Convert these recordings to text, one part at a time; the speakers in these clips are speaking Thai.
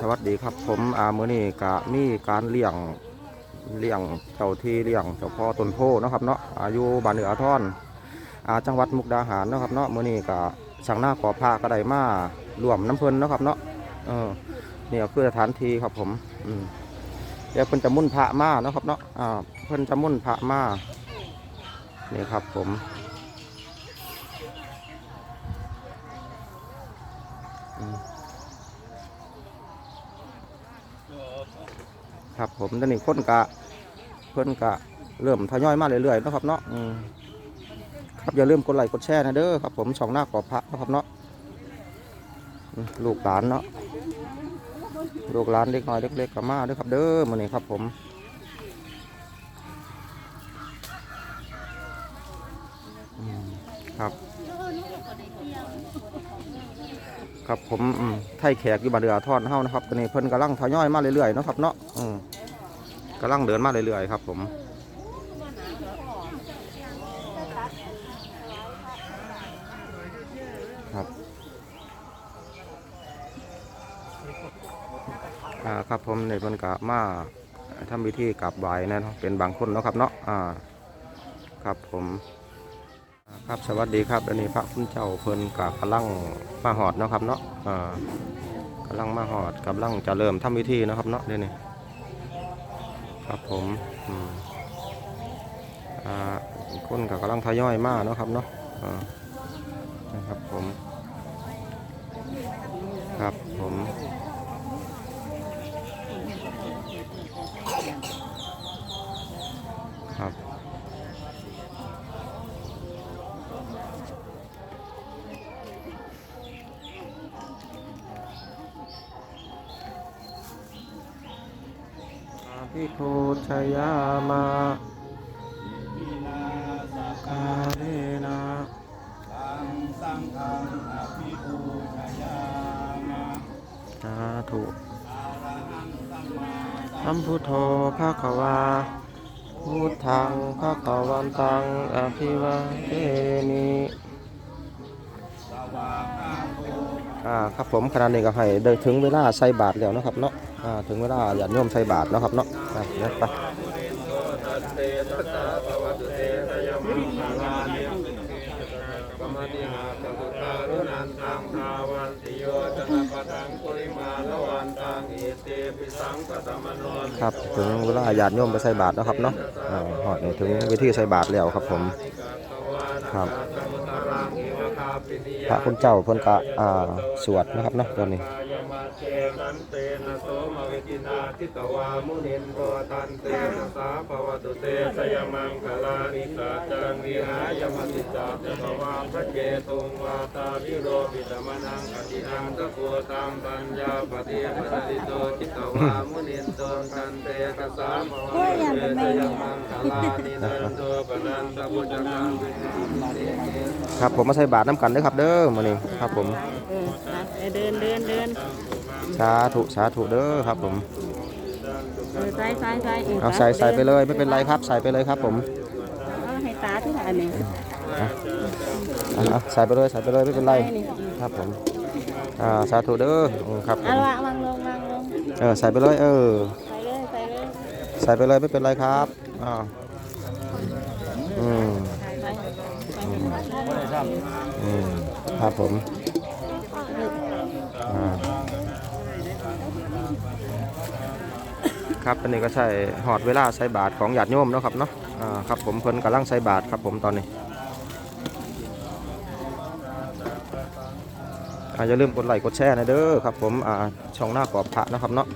สวัสดีครับผมอามือนี้ก็มีการเลี้ยงเลี้ยงเจ้าที่เลี้ยงเจ้าพ่อต้นโพนะครับเนาะอายุบ้านเหนืออาทอนอาจังหวัดมุกดาหารนะครับเนาะมือนี้ก็สั่งหน้าขอพาก็ได้มารวมน้ำเพลินนะครับเนาะเออนี่ก็คือสถานที่ครับผมอืมเดี๋ยวเพิ่นจะมุ่นพระมานะครับเนาะอ่าเพิ่นจะมุ่นพระมานี่ครับผม ครับผมตอนนี้คนกะเพิ่นกะเริ่มทยอยมาเรื่อยๆเนาะครับเนาะอืมครับอย่าลืมกดไลค์กดแชร์นะเด้อครับผมช่องหน้ากรอบพระเนาะครับเนาะอืมลูกหลานเนาะลูกหลานเล็กน้อยเล็กๆก็มาเด้อครับเด้อมื้อนี้ครับผมอืมครับ ครับผมไทยแขกอยู่บ้านเรือทอดเฮานะครับตอนนี้เพิ่นกำลังทยอยมาเรื่อยๆเนาะครับเนาะอืมกำลังเดินมาเรื่อยๆครับ ผมครับอ่าครับผมในเพิ่นกะมาทำพิธีกราบไหว้นะเนาะเป็นบางคนเนาะครับเนาะอ่าครับผม ครับสวัสดีครับอันนี้พระคุณเจ้าเพิ่นกะกำลังมาหอดเนาะครับเนาะอ่ากำลังมาหอดกำลังจะเริ่มทำพิธีนะครับเนาะเดี๋ยวนี้ครับผมอืมอ่าคนก็กำลังทยอยมาเนาะครับเนาะอ่านะครับผมครับผม ภิโคชยามาคาเรนะสาธุสัมพุทโธภาควาพุทธังภาควันตังอภิวาเทมิอ่าครับผมขณะนี้ก็ให้เดินถึงเวลาใส่บาทแล้วเนาะครับเนาะอ่า ถึงเวลาญาติโยมใส่บาทนะครับเนาะอะไปครับถึงเวลาญาติโยมไปใส่บาทนะครับเนาะหอดถึงวิธีใส่บาทแล้วครับผมครับพระคุณเจ้าเพิ่นกะสวดนะครับเนาะตอนนี้ ยมาเชกันเตนะโสมเวิจินาทิตวามุนินโตตันเตนะสาภวตุเตสยมังคลานิสาจังวิหายมติจาเจตวาพระเจตุงวาตาวิโรปิตมนังอตินังตะโกตังปัญญาปฏิปติโตจิตวามุนินโตตันเตนะสาภวตุเตสยมังคลานินันโตปนันตะพุทธกังวิสุทธิเตครับผมมาใส่บาทน้ำกันด้อครับเด้อมื้อนี้ครับผมเดินเดินเดิน สาธุสาธุเด้อครับผมเออใส่ใส่ใส่เอาใส่ใส่ไปเลยไม่เป็นไรครับใส่ไปเลยครับผมเอาให้ตาที่อันนี้อะอะใส่ไปเลยใส่ไปเลยไม่เป็นไรครับผมอ่าสาธุเด้ออืมครับผเอามวางวางลงวางลงเออใส่ไปเลยเออ ใส่เลยใส่เลยใส่ไปเลยไม่เป็นไรครับอ่าอืมใส่ใส่อืมครับผมอ่า ครับอันนี้ก็ใช่หอดเวลาใส่บาทของญาติโยมเนาะครับเนาะอ่าครับผมเพิ่นกำลังใส่บาทครับผมตอนนี้อาอย่าลืมกดไลค์กดแชร์นะเด้อครับผมอ่าช่องหน้ากรอบพระนะครับเนาะ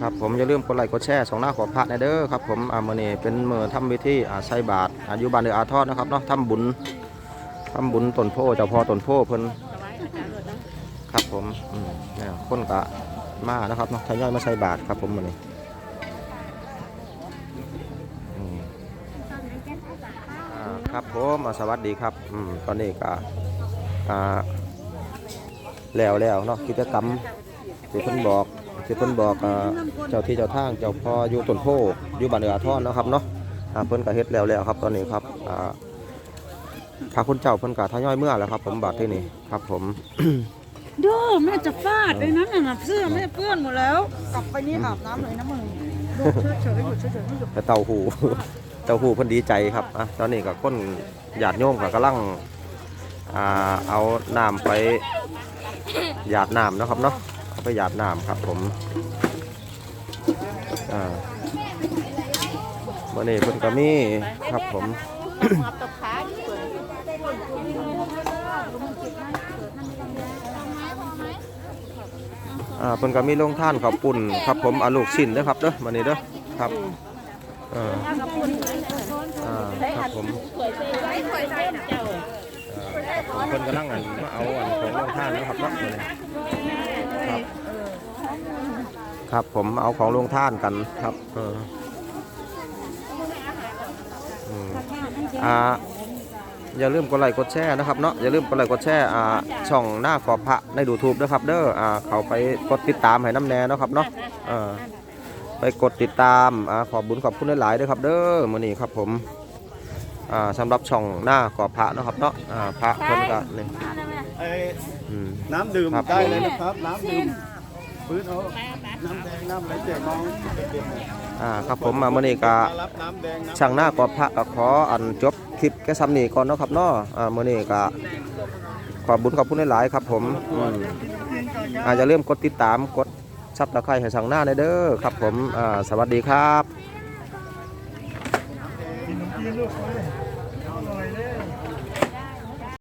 ครับผมอย่าลืมกดไลค์กดแชร์ช่องหน้ากรอบพระนะเด้อครับผมอ่ามื้อนี้เป็นมือทำพิธีอ่าใส่บาทอายุบานเดืออาทอดนะครับเนาะทำบุญ ทำบุญตนโพเจ้าพ่อตนโพเพิ่นครับผมเนี่ยคนกะมานะครับเนาะทยอยมาใส่บาทครับผมมื้อนี้อืมอ่าครับผมสวัสดีครับอตอนนี้ก็แล้วแล้วเนาะกิจกรรมที่เพิ่นบอกที่เพิ่นบอกเจ้าที่เจ้าทางเจ้าพ่ออยู่ต้นโพอยู่บ้านเอืออาทอนนะครับเนาะเพิ่นก็เฮ็ดแล้วแล้วครับตอนนี้ครับอ่า พระคุณเจ้าเพิ่นก็ทยอยเมื่อแล้วครับ ผมบัดที่นี่ครับ ผมดูแม่จะฟาดเลยนั้นน่ะเสื้อแม่เปื้อนหมดแล้ว กลับไปนี่อาบน้ำเลยนะมึงดูเฉยๆอยู่เฉยๆไม่อยู่แต่เต่าหูเต่าหูเพิ่นดีใจครับอะตอนนี้ก็คนญาติโยมก็กำลังอ่าเอาน้ำไปหยาดน้ำเนาะครับเนาะเอาไปหยาดน้ำครับ ผมอ่าวันนี้เพิ่นก็มีครับผม หับตกขาที่เปิด อ่าเพิ่นก็มีโรงท่านขอบปุ่นครับผมอาลูกชิ้นเด้อครับเด้อมานี่เด้อครับอออ่าครับผมเจ้าอ่าเพิ่นกำลังอันมาเอาอันของโรงท่านเนาะครับเนาะมื้อนี้ครับครับผมเอาของโรงท่านกันครับเอออืมอ่า อย่าลืมกดไลค์กดแชร์นะครับเนาะอย่าลืมกดไลค์กดแชร์อ่าช่องหน้ากรอบพระในดูทูบด้วยครับเด้ออ่าเขาไปกดติดตามให้น้ำแน่เนาะครับเนาะเออไปกดติดตามอ่าขอบบุญขอบคุณหลายๆด้วยครับ เด้อมื้อนี้ครับผมอ่าสำหรับช่องหน้ากรอบพระเนาะครับเนาะอ่าพระเพิ่นก็นี่ไอ้อืม น้ำดื่มครับ ได้เลยนะครับ น้ำดื่ม พื้นเอาน้ำแดงน้ำอะไรแจกน้องเด็กอ่าครับผมมาเมื้อนี้ก็ๆมารับน้ำแดงน้ช่างหน้ากอบพระก็ขออันจบคลิปแค่ซ้ำนี้ก่อนเนาะครับเนาะอ่ามื้อนี้ก็ขอบบุญขอบคุณหลายๆครับผมอืมอาจจะเริ่าลืมกดติดตามกดซับตะไคร้ให้ช่างหน้าในเด้อครับผมอ่าสวัสดีครับ